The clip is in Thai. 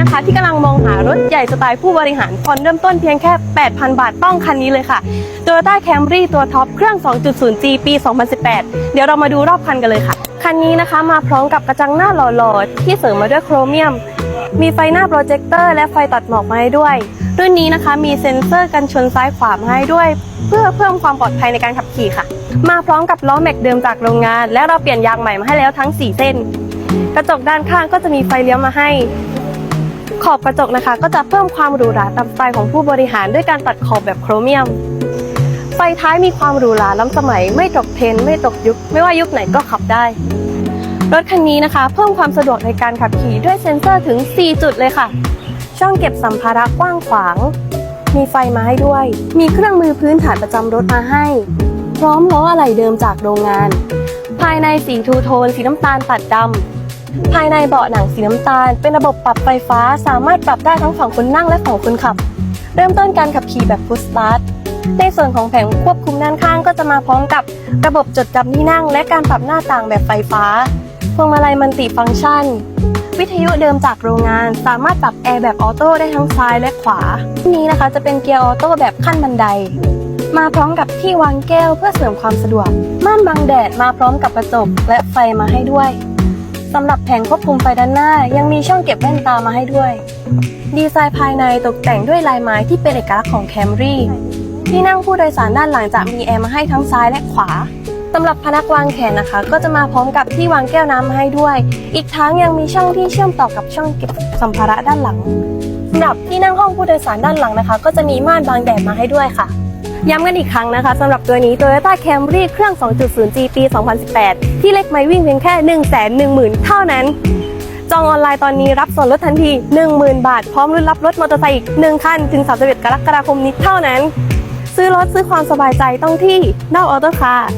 นะคะ ที่กำลังมองหารถใหญ่สไตล์ผู้บริหารผ่อนเริ่มต้นเพียงแค่ 8,000 บาทต้องคันนี้เลยค่ะ Toyota Camry ตัวท็อปเครื่อง 2.0G ปี 2018 เดี๋ยวเรามาดูรอบคันกันเลยค่ะ คันนี้นะคะมาพร้อมกับกระจังหน้าหล่อๆ ที่เสริมมาด้วยโครเมียม มีไฟหน้าโปรเจคเตอร์และไฟตัดหมอกมาให้ด้วย รุ่นนี้นะคะมีเซ็นเซอร์กันชนซ้ายขวามาให้ด้วย เพื่อเพิ่มความปลอดภัยในการขับขี่ค่ะ มาพร้อมกับล้อแม็กเดิมจากโรงงาน และเราเปลี่ยนยางใหม่มาให้แล้วทั้ง 4 เส้น กระจกด้านข้างก็จะมีไฟเลี้ยวมาให้ ขอบกระจกนะคะ ก็จะเพิ่มความหรูหราตามสไตล์ของผู้บริหารด้วยการตัดขอบแบบโครเมียม ไฟท้ายมีความหรูหราล้ำสมัย ไม่ตกเทรนไม่ตกยุค ไม่ว่ายุคไหนก็ขับได้ รถคันนี้นะคะ เพิ่มความสะดวกในการขับขี่ด้วยเซ็นเซอร์ถึง 4 จุดเลยค่ะ ช่องเก็บสัมภาระกว้างขวาง มีไฟมาให้ด้วย มีเครื่องมือพื้นฐานประจำรถมาให้ พร้อมล้ออะไหล่เดิมจากโรงงาน ภายในสีทูโทนสีน้ำตาลตัดดำ ภายในเบาะหนังสีน้ำตาล เป็นระบบปรับไฟฟ้าสามารถปรับได้ทั้งฝั่งคนนั่งและฝั่งคนขับ เริ่มต้นการขับขี่แบบฟุตสตาร์ทในส่วนของแผงควบคุมด้านข้างก็จะมาพร้อมกับระบบจดจำที่นั่ง และการปรับหน้าต่างแบบไฟฟ้า พวงมาลัยมันติฟังก์ชัน วิทยุเดิมจากโรงงาน สามารถปรับแอร์แบบออโต้ได้ทั้งซ้ายและขวาที่นี้นะคะจะเป็นเกียร์ออโต้แบบขั้นบันได มาพร้อมกับที่วางแก้วเพื่อเสริมความสะดวก ม่านบังแดดมาพร้อมกับกระจกและไฟมาให้ด้วย สำหรับแผงควบคุมไฟด้านหน้า ยังมีช่องเก็บแว่นตามาให้ด้วย ดีไซน์ภายในตกแต่งด้วยลายไม้ที่เป็นเอกลักษณ์ของแคมรี่ที่นั่งผู้โดยสารด้านหลังจะมีแอร์มาให้ทั้งซ้ายและขวาสำหรับพนักวางแขนนะคะ ก็จะมาพร้อมกับที่วางแก้วน้ำมาให้ด้วย อีกทั้งยังมีช่องที่เชื่อมต่อกับช่องเก็บสัมภาระด้านหลังสำหรับที่นั่งห้องผู้โดยสารด้านหลังนะคะ ก็จะมีม่านบังแดดมาให้ด้วยค่ะ ย้ำกันอีกครั้งนะคะสำหรับตัวนี้ Toyota Camry เครื่อง 2.0G ปี 2018 ที่เล็กไม่วิ่งเพียงแค่ 110,000 เท่านั้น จองออนไลน์ตอนนี้รับส่วนลดทันที 10,000 บาท พร้อมรุ่นรับรถมอเตอร์ไซค์อีก 1 คัน ถึง 31 กรกฎาคมนี้เท่านั้น ซื้อรถซื้อความสบายใจต้องที่นอกออโต้คาร์